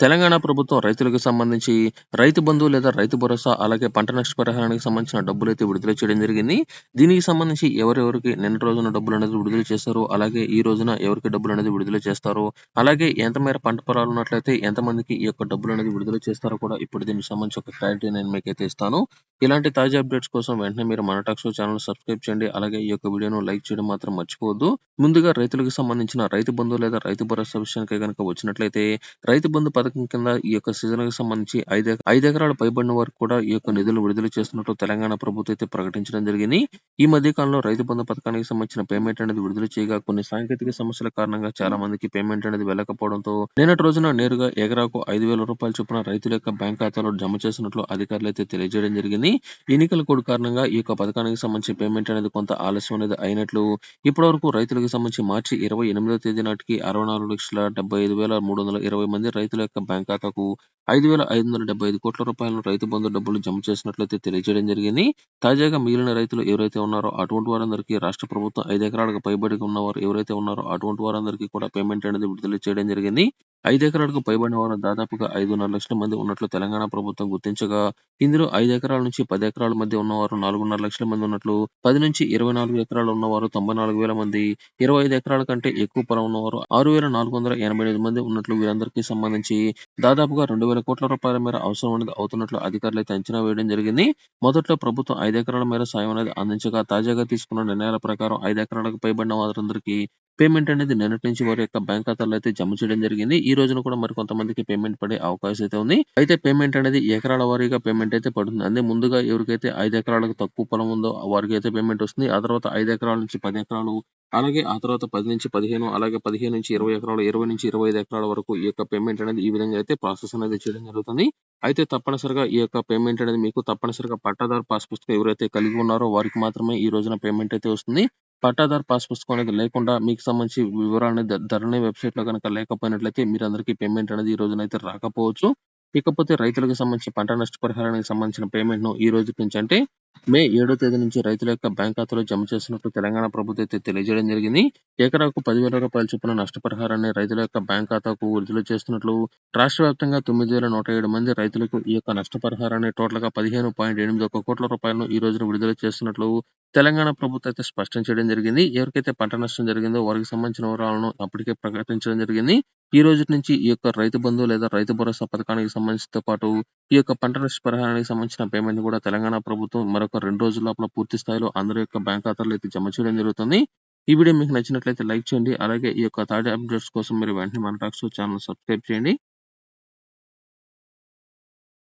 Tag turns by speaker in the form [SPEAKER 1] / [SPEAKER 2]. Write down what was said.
[SPEAKER 1] తెలంగాణ ప్రభుత్వం రైతులకు సంబంధించి రైతు బంధు లేదా రైతు భరోసా అలాగే పంట నష్ట పరిహారానికి సంబంధించిన డబ్బులు అయితే విడుదల చేయడం జరిగింది. దీనికి సంబంధించి ఎవరెవరికి నిన్న రోజున డబ్బులు అనేది విడుదల చేశారు? అలాగే ఈ రోజున ఎవరికి డబ్బులు అనేది విడుదల చేస్తారు? అలాగే ఎంత మేర పంట పొలాలు ఉన్నట్లయితే ఎంతమందికి ఈ యొక్క డబ్బులు అనేది విడుదల చేస్తారో కూడా ఇప్పుడు దీనికి సంబంధించి ఒక క్లారిటీ నేను మీకు అయితే ఇస్తాను. ఇలాంటి తాజా అప్డేట్స్ కోసం వెంటనే మీరు మన టాక్స్ ఛానల్ సబ్స్క్రైబ్ చేయండి. అలాగే ఈ యొక్క వీడియోను లైక్ చేయడం మాత్రం మర్చిపోవద్దు. ముందుగా రైతులకు సంబంధించిన రైతు బంధు లేదా రైతు భరోసా విషయానికి కనుక వచ్చినట్లయితే రైతు బంధు పథకం కింద ఈ యొక్క సీజన్కి సంబంధించి ఐదు ఐదు ఎకరాల పైబడిన వరకు కూడా ఈ యొక్క నిధులు విడుదల చేస్తున్నట్లు తెలంగాణ ప్రభుత్వం అయితే ప్రకటించడం జరిగింది. ఈ మధ్య కాలంలో రైతు బంధు పథకానికి సంబంధించిన పేమెంట్ అనేది విడుదల చేయగా కొన్ని సాంకేతిక సమస్యల కారణంగా చాలా మందికి పేమెంట్ అనేది వెళ్ళకపోవడంతో నిన్నటి రోజున నేరుగా ఎకరాకు ఐదు వేల రూపాయల చొప్పున రైతుల యొక్క బ్యాంక్ ఖాతాలో జమ చేసినట్లు అధికారులు అయితే తెలియజేయడం జరిగింది. ఎన్నికల కోడ్ కారణంగా ఈ యొక్క పథకానికి సంబంధించి పేమెంట్ అనేది కొంత ఆలస్యం అనేది అయినట్లు ఇప్పటి వరకు రైతులకు సంబంధించి మార్చి ఇరవై ఎనిమిదో తేదీ నాటికి అరవై నాలుగు లక్షల డెబ్బై ఐదు వేల మూడు వందల ఇరవై మంది రైతుల యొక్క బ్యాంక్ ఖాతాకు ఐదు వేల ఐదు వందల డెబ్బై ఐదు కోట్ల రూపాయలను రైతు బంధు డబ్బులు జమ చేసినట్లయితే తెలియజేయడం జరిగింది. తాజాగా మిగిలిన రైతులు ఎవరైతే ఉన్నారో అటువంటి వారందరికీ రాష్ట్ర ప్రభుత్వం ఐదు ఎకరాలకు పైబడి ఉన్నవారు ఎవరైతే ఉన్నారో అటువంటి వారందరికీ కూడా పేమెంట్ అనేది విడుదల చేయడం జరిగింది. ఐదు ఎకరాలకు పైబడిన వారు దాదాపుగా ఐదున్నర లక్షల మంది ఉన్నట్లు తెలంగాణ ప్రభుత్వం గుర్తించగా. ఇందులో ఐదు ఎకరాల నుంచి పది ఎకరాల మధ్య ఉన్నవారు నాలుగున్నర లక్షల మంది ఉన్నట్లు పది నుంచి ఇరవై నాలుగు ఎకరాలు ఉన్నవారు తొంభై నాలుగు వేల మంది ఇరవై ఐదు ఎకరాల కంటే ఎక్కువ పొలం ఉన్నవారు ఆరు వేల నాలుగు వందల ఎనభై ఎనిమిది మంది ఉన్నట్లు వీరందరికీ సంబంధించి దాదాపుగా రెండు వేల కోట్ల రూపాయల మేర అవసరం అనేది అవుతున్నట్లు అధికారులు అయితే అంచనా వేయడం జరిగింది. మొదట్లో ప్రభుత్వం ఐదు ఎకరాల మేర సాయం అనేది అందించగా తాజాగా తీసుకున్న నిర్ణయాల ప్రకారం ఐదు ఎకరాలకు పైబడిన వారందరికీ పేమెంట్ అనేది నిన్నటి నుంచి వారి యొక్క బ్యాంక్ ఖాతాలో అయితే జమ చేయడం జరిగింది. ఈ రోజున కూడా మరి కొంతమందికి పేమెంట్ పడే అవకాశం అయితే ఉంది. అయితే పేమెంట్ అనేది ఎకరాల వారీగా పేమెంట్ అయితే పడుతుంది. అంటే ముందుగా ఎవరికైతే ఐదు ఎకరాలకు తక్కువ పొలం ఉందో వారికి అయితే పేమెంట్ వస్తుంది. ఆ తర్వాత ఐదు ఎకరాల నుంచి పది ఎకరాలు అలాగే ఆ తర్వాత పది నుంచి పదిహేను అలాగే పదిహేను నుంచి ఇరవై ఎకరాలు ఇరవై నుంచి ఇరవై ఐదు ఎకరాల వరకు ఈ యొక్క పేమెంట్ అనేది ఈ విధంగా అయితే ప్రాసెస్ అనేది చేయడం జరుగుతుంది. అయితే తప్పనిసరిగా ఈ యొక్క పేమెంట్ అనేది మీకు తప్పనిసరిగా పట్టాదారు పాస్ పుస్తకం ఎవరైతే కలిగి ఉన్నారో వారికి మాత్రమే ఈ రోజున పేమెంట్ అయితే వస్తుంది. పట్టాదారు పాస్ పుస్తకం అనేది లేకుండా మీకు సంబంధించి వివరాలు అనేది ధరణి వెబ్సైట్లో కనుక లేకపోయినట్లయితే మీరందరికీ పేమెంట్ అనేది ఈ రోజున అయితే రాకపోవచ్చు. ఇకపోతే రైతులకు సంబంధించి పంట నష్టపరిహారానికి సంబంధించిన పేమెంట్ను ఈ రోజు నుంచి అంటే మే ఏడో తేదీ నుంచి రైతుల యొక్క బ్యాంక్ ఖాతాలో జమ చేసినట్టు తెలంగాణ ప్రభుత్వం అయితే తెలియజేయడం జరిగింది. ఎకరాకు పదివేల రూపాయల చొప్పున నష్టపరిహారాన్ని రైతుల యొక్క బ్యాంక్ ఖాతాకు విడుదల చేస్తున్నట్లు రాష్ట్ర వ్యాప్తంగా తొమ్మిది వేల నూట ఏడు మంది రైతులకు ఈ యొక్క నష్టపరిహారాన్ని టోటల్గా పదిహేను పాయింట్ ఎనిమిది ఒక కోట్ల రూపాయలను ఈ రోజున విడుదల చేస్తున్నట్లు తెలంగాణ ప్రభుత్వం అయితే స్పష్టం చేయడం జరిగింది. ఎవరికైతే పంట నష్టం జరిగిందో వారికి సంబంధించిన వివరాలను అప్పటికే ప్రకటించడం జరిగింది. ఈ రోజు నుంచి ఈ యొక్క రైతు బంధు లేదా రైతు భరోసా పథకానికి సంబంధించితో పాటు ఈ యొక్క పంట నష్ట పరిహారానికి సంబంధించిన పేమెంట్ కూడా తెలంగాణ ప్రభుత్వం మరొక రెండు రోజుల లోపల పూర్తి స్థాయిలో అందరి యొక్క బ్యాంక్ ఖాతాలో అయితే జమ చేయడం జరుగుతుంది. ఈ వీడియో మీకు నచ్చినట్లయితే లైక్ చేయండి. అలాగే ఈ యొక్క తాజా అప్డేట్స్ కోసం మీరు వెంటనే మన టాక్స్ ఛానల్ సబ్స్క్రైబ్ చేయండి.